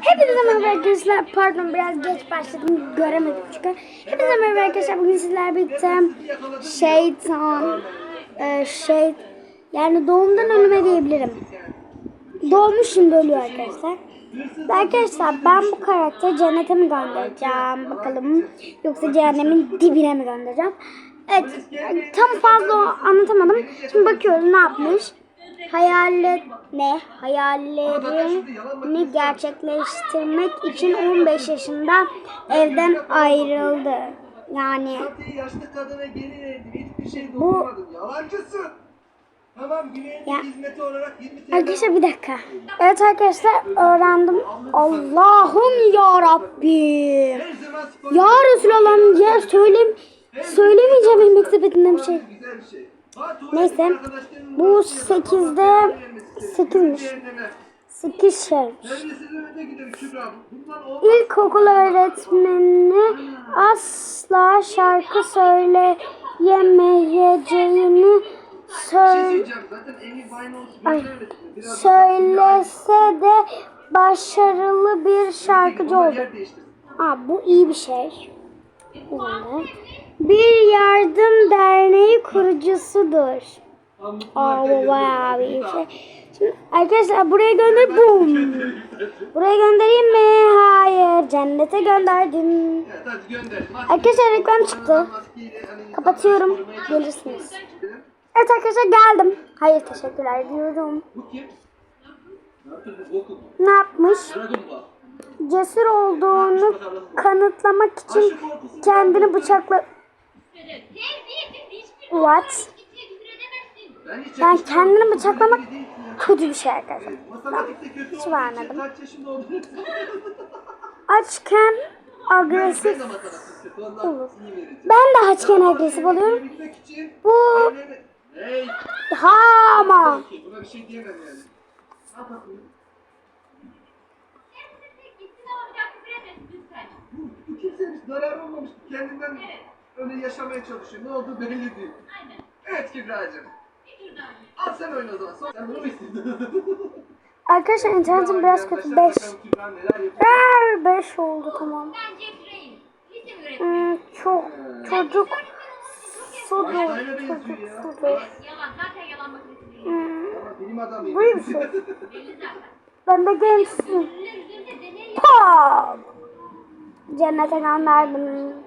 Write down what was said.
Hepinize merhaba arkadaşlar. Pardon biraz geç başladım. Göremedim çünkü. Hepinize merhaba arkadaşlar. Bugün sizlerle birlikte şeytan, e, şey, yani doğumdan ölüme diyebilirim. Doğmuş şimdi ölüyor arkadaşlar. Arkadaşlar ben bu karakteri cennete mi göndereceğim bakalım yoksa cehennemin dibine mi göndereceğim? Evet tam fazla anlatamadım. Şimdi bakıyoruz ne yapmış. Hayalet ne? Hayallerini gerçekleştirmek için 15 yaşında evden ayrıldı. Yani Bu- Ya. hizmeti olarak 20 TL. Arkadaşlar bir dakika. Evet arkadaşlar öğrendim. Allah'ım ya Rabbim. Ya Resulallah ya söylem söylemeyeceğim sepetinden bir şey. Neyse. Bu bahçeye 8'de vermesi. 8'miş. Cehenneme. 8 şey. Neredesinin önüne gidelim Kübra. Bundan olmaz. İlkokul öğretmeni asla şarkı söyleyemeyeceğini söyle söylese de başarılı bir şarkıcı oldu. Aa, bu iyi bir şey. Bir yardım derneği kurucusudur. Aa, bu bayağı bir şey. Şimdi arkadaşlar buraya gönder bum. Buraya göndereyim mi? Hayır. Cennete gönderdim. Arkadaşlar reklam çıktı. Kapatıyorum. Gelirsiniz. Evet arkadaşlar geldim. Hayır teşekkürler diyorum. Ne yapmış? Cesur olduğunu kanıtlamak için kendini bıçakla... What? Hiç Yani kendini bıçaklamak kötü bir şey arkadaşlar. Yaşında olduğunu Açken agresif. Olur. Ben de açken agresif oluyorum. Bu ha ama. Buna bir şey diyemem yani. Ne yapalım? Bu kimsenin zarar olmamış. Kendinden öyle yaşamaya çalışıyor. Ne oldu belli değil. Evet Kübra'cığım. Al sen oyna o zaman. Son- Sen bunu mu istedin? Arkadaşlar internetim biraz kötü. 5. Bakalım Kübra neler yapıyor. 5 oldu tamam. Hmm, çok çocuk benziyor Çocuk ya. sudur. Yalan zaten yalan makinesi. Hmm, Ama bilim adamıyım. bu iyi bir şey. Belli zaten. Ben de gençsin. Deney Pop. Cennete gönderdim.